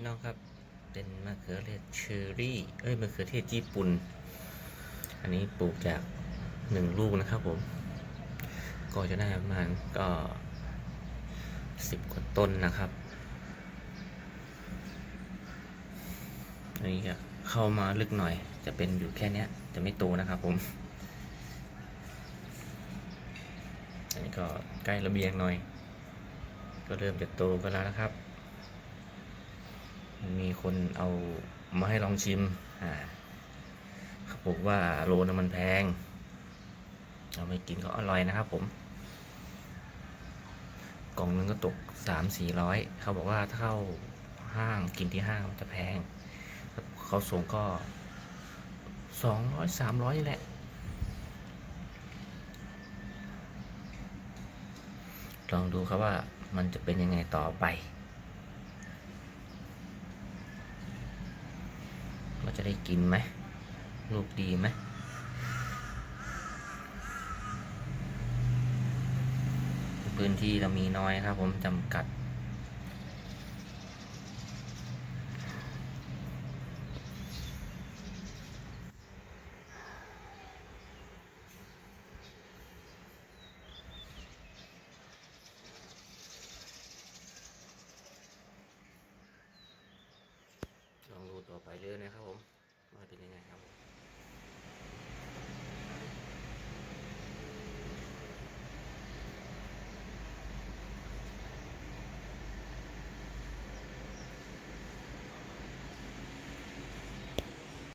พี่น้องครับ เป็นมะเขือเทศเชอรี่ เอ้ยมะเขือเทศญี่ปุ่น อันนี้ปลูกจากหนึ่งลูกนะครับผม ก็จะได้ประมาณก็สิบกว่าต้นนะครับอันนี้จะเข้ามาลึกหน่อย จะเป็นอยู่แค่เนี้ยจะไม่โตนะครับผมอันนี้ก็ใกล้ระเบียงหน่อย ก็เริ่มจะโตกันแล้วนะครับ มีคนเอามาให้ลองชิมอ่าเขาบอกว่าโลนมันแพงเราไม่กินก็อร่อยนะครับผม กล่องนึงก็ตกสามสี่ร้อยเขาบอกว่าถ้าเข้าห้างกินที่ห้างจะแพง เขาส่งก็สองร้อยสามร้อยแหละลองดูครับว่ามันจะเป็นยังไงต่อไป ว่า จะได้กินไหมลูกดีไหมพื้นที่เรามีน้อยครับผมจำกัด ดูต่อไปเลยนะครับผมว่าเป็นยังไงครับ